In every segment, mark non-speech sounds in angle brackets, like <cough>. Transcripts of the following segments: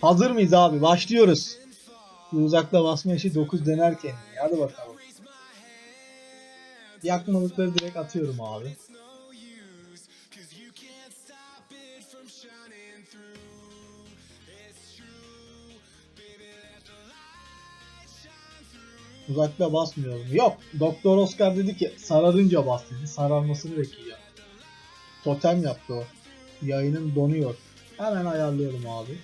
Hazır mıyız abi? Başlıyoruz. Bir uzakta basma işi 9 denerken. Hadi bakalım. Yakmalıkları direkt atıyorum abi. Uzakta basmıyorum. Yok. Doktor Oscar dedi ki sararınca bas dedi. Sararmasını bekleyeceğim. Totem yaptı o. Yayının donuyor. Hemen ayarlayalım abi.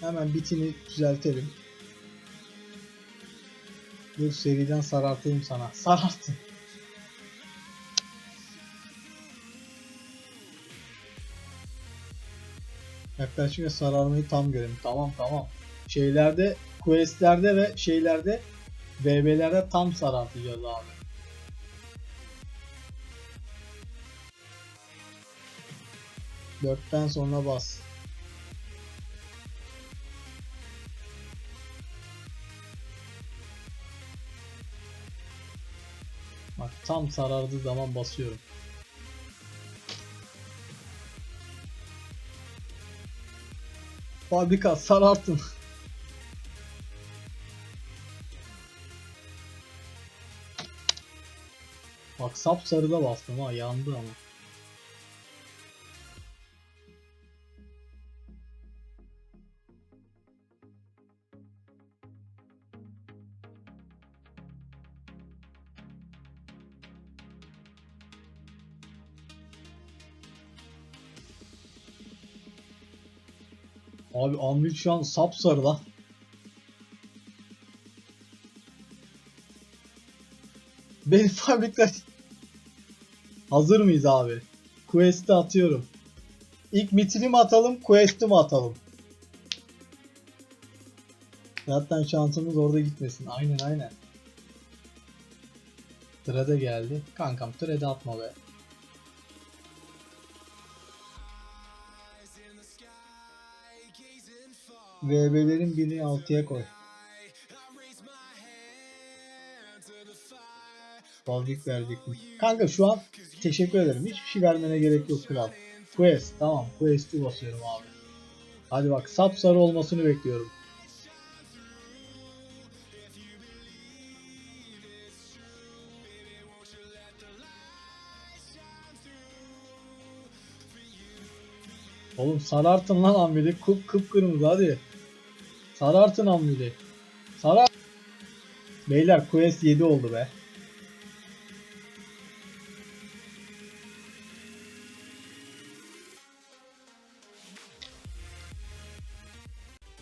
Hemen bitini düzeltelim. Dur seriden sarartayım sana. Sarartın. Yaklaşık ve sararmayı tam görelim. Tamam tamam. Şeylerde, questlerde ve şeylerde VB'lerde tam sarartacağız abi. Dörtten sonra bas. Bak tam sarardığı zaman basıyorum. Fabrika sarartın. Bak sapsarıda bastım ha yandı ama. Abi Anvil şu an sapsarı lan. Benim <laughs> fabrika... Hazır mıyız abi? Quest'i atıyorum. İlk mitini mi atalım, quest'i mi atalım? Zaten şansımız orada gitmesin. Aynen aynen. Trade geldi. Kankam trade atma be. VB'lerin birini altıya koy. Fazlik verecek mi? Kanka şu an teşekkür ederim. Hiçbir şey vermene gerek yok kral. Quest tamam. Quest'i basıyorum abi. Hadi bak sapsarı olmasını bekliyorum. Oğlum sarartın lan Ambil'i. Kup kıpkırmızı hadi. Sarartın Ambil'i. Sarar. Beyler Quest 7 oldu be.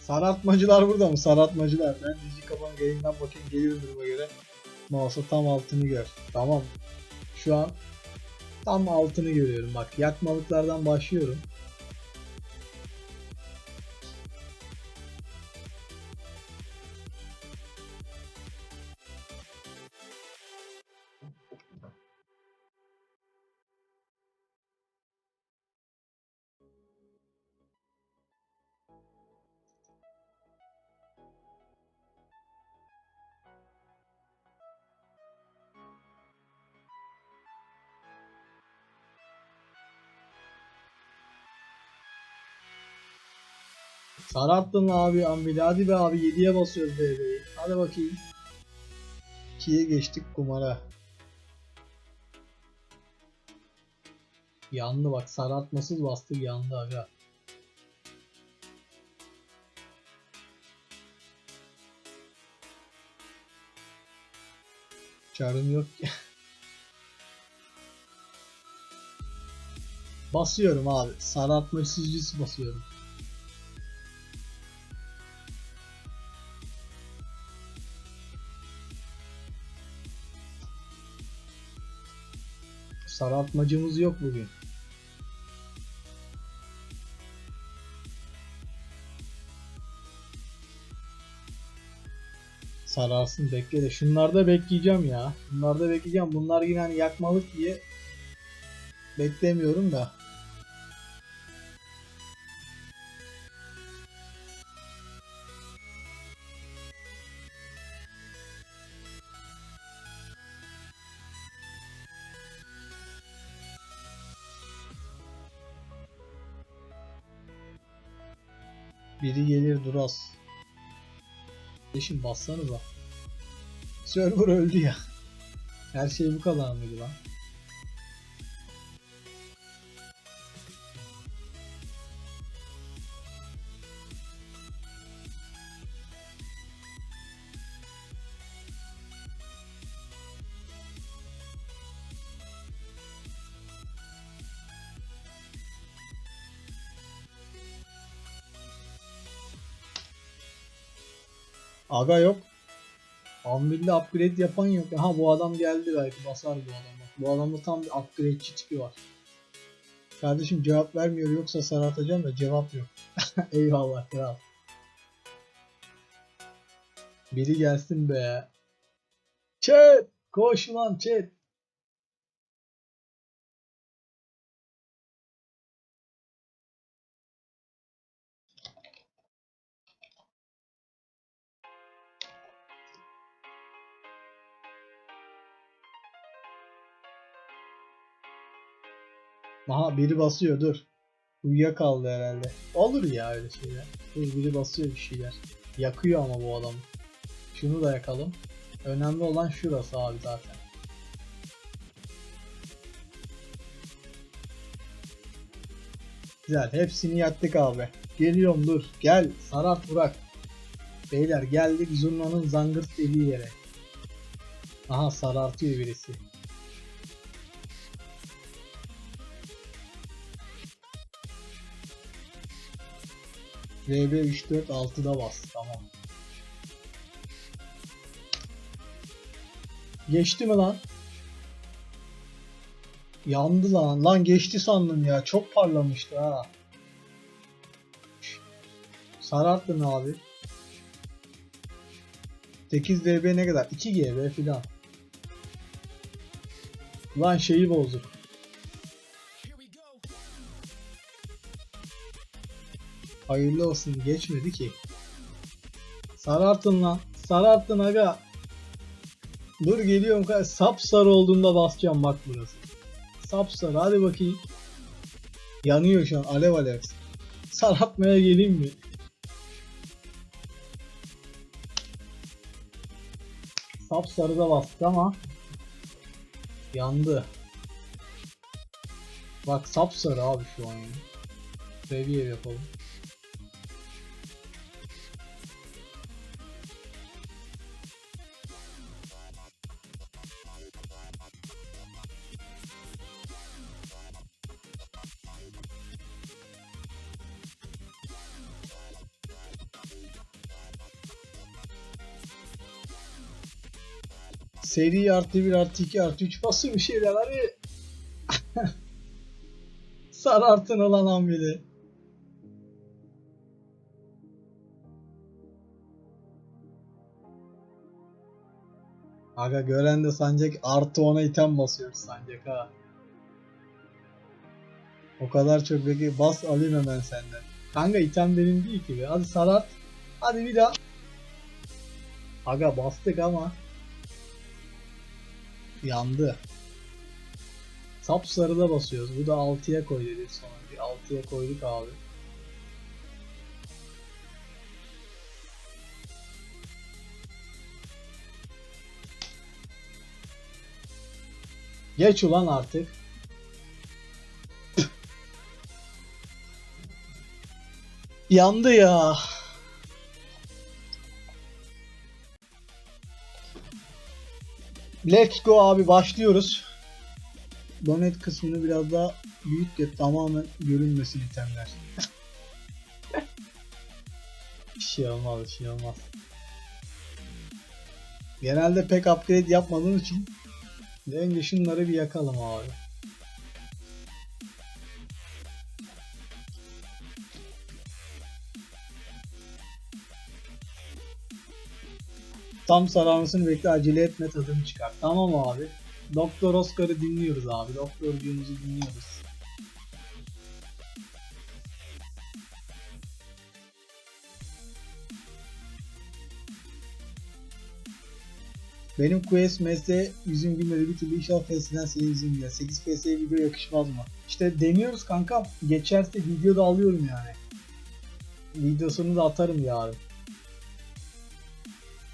Sarartmacılar burada mı? Sarartmacılar. Ben dizi kapan yayından bakayım geliyor duruma göre. Mouse'a tam altını gör. Tamam. Şu an tam altını görüyorum. Bak yakmalıklardan başlıyorum. Sararttın abi Ambili. Hadi be abi 7'ye basıyoruz BB'yi. Hadi bakayım. 2'ye geçtik kumara. Yandı bak sarartmasız bastık yandı aga. Çarım yok ki. <laughs> basıyorum abi. Sarartmasız basıyorum. Sarartmacımız yok bugün. Sararsın bekle de. Şunlarda bekleyeceğim ya. Bunlarda bekleyeceğim. Bunlar yine hani yakmalık diye beklemiyorum da. Biri gelir Duras. Eşim bassanıza. Server öldü ya. Her şey bu kadar mıydı lan? Aga yok. Anvil'de upgrade yapan yok. Aha bu adam geldi belki basar bu adam. Bu adamda tam bir upgrade'çi tipi var. Kardeşim cevap vermiyor yoksa saratacağım da cevap yok. <laughs> Eyvallah kral. Biri gelsin be. Chat! Koş lan chat! Aha biri basıyor dur. Uyuyakaldı herhalde. Olur ya öyle şeyler. Dur biri basıyor bir şeyler. Yakıyor ama bu adam. Şunu da yakalım. Önemli olan şurası abi zaten. Güzel. Hepsini yaktık abi. Geliyorum dur. Gel. Sarat bırak. Beyler geldik zurnanın zangırt dediği yere. Aha sarartıyor birisi. VB 346'da bas. Tamam. Geçti mi lan? Yandı lan. Lan geçti sandım ya. Çok parlamıştı ha. Sararttın abi. 8 dB ne kadar? 2 GB filan. Lan şeyi bozduk. Hayırlı olsun geçmedi ki. Sarartın lan. Sarartın aga. Dur geliyorum. ka- Sapsarı olduğunda basacağım bak burası. Sapsarı hadi bakayım. Yanıyor şu an alev alev. Sarartmaya geleyim mi? Sapsarı da bastık ama yandı. Bak sapsarı abi şu an. Seviye yapalım. Seri artı 1 artı 2 artı 3 basın bir şeyler hadi. <laughs> Sarartın olan hamile. Aga gören de sancak artı 10'a item basıyoruz sancak ha. O kadar çok peki bas alayım hemen senden. Kanka item benim değil ki be. Hadi sarat. Hadi bir daha. Aga bastık ama. Yandı. Sapsarıda basıyoruz. Bu da 6'ya koy dedik sonra. Bir 6'ya koyduk abi. Geç ulan artık. <laughs> Yandı ya. Let's go abi başlıyoruz. Donate kısmını biraz daha büyük de tamamen görünmesin itemler. bir şey olmaz, bir şey olmaz. Genelde pek upgrade yapmadığım için önce şunları bir yakalım abi. Tam sararmasını bekle acele etme tadını çıkar. Tamam abi. Doktor Oscar'ı dinliyoruz abi. Doktorcuğumuzu dinliyoruz. Benim Quest mesle yüzüm gülmedi bir türlü inşallah FS'den senin yüzün güler. 8 FS'ye video yakışmaz mı? İşte deniyoruz kanka. Geçerse videoda alıyorum yani. videosunu da atarım yarın.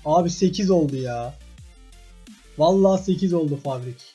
Abi 8 oldu ya. Vallahi 8 oldu fabrik.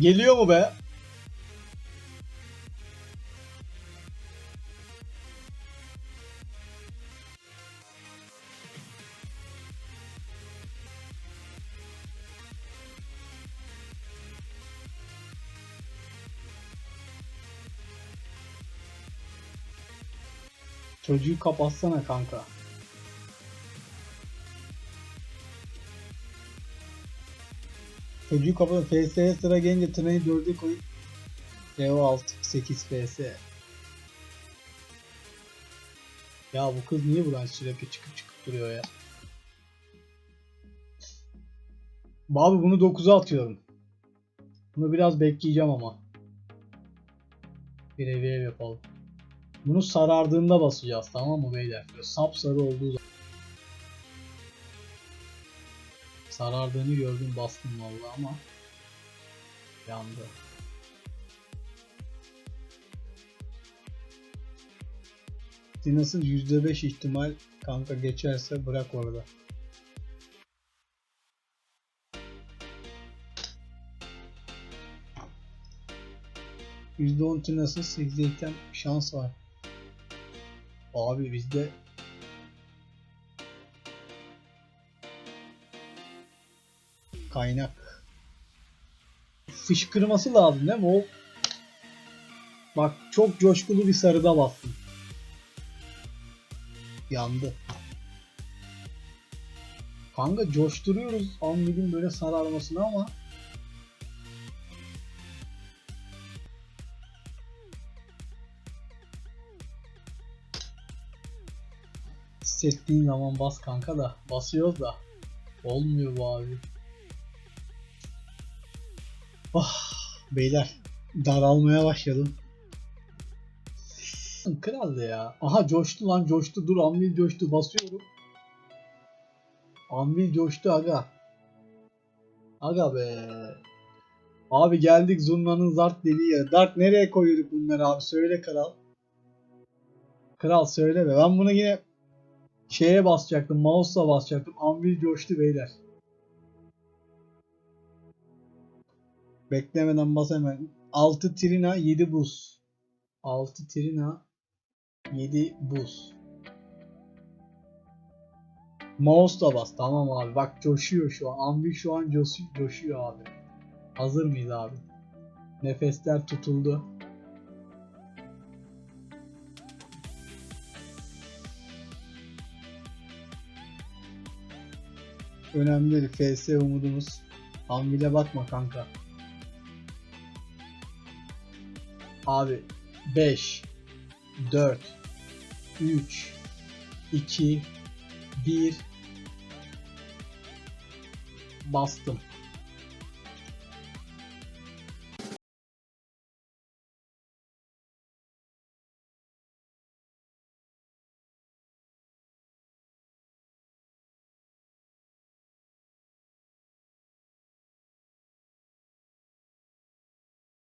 Geliyor mu be? Çocuğu kapatsana kanka. Çocuğu kapat. FS'ye sıra gelince tırnayı 4'e koyup 6 8 FS. Ya bu kız niye buradan sürekli çıkıp çıkıp duruyor ya? Abi bunu 9'a atıyorum. Bunu biraz bekleyeceğim ama. Bir ev yapalım. Bunu sarardığında basacağız tamam mı beyler? Böyle sapsarı olduğu zaman. Sarardığını gördüm bastım vallahi ama yandı. Dinas'ın %5 ihtimal kanka geçerse bırak orada. %10 Tinas'ın 8'de şans var. Abi bizde kaynak fışkırması lazım değil mi? O bak çok coşkulu bir sarıda bastım. Yandı. Kanka coşturuyoruz Anvil'in böyle sararmasını ama hissettiğin zaman bas kanka da basıyoruz da olmuyor bu abi. Oh, beyler daralmaya başladım. Kraldı ya. Aha coştu lan coştu. Dur Anvil coştu. Basıyorum. Anvil coştu aga. Aga be. Abi geldik Zurna'nın Zart dediği yere. Dart nereye koyuyorduk bunları abi? Söyle kral. Kral söyle be. Ben bunu yine şeye basacaktım. Mouse'la basacaktım. Anvil coştu beyler. Beklemeden bas hemen. 6 Trina 7 buz. 6 Trina 7 buz. Mouse'la bas. Tamam abi. Bak coşuyor şu an. Anvil şu an coşuyor, coşuyor abi. Hazır mıyız abi? Nefesler tutuldu. Önemli değil. FS umudumuz. Anvil'e bakma kanka. Abi 5 4 3 2 1 bastım.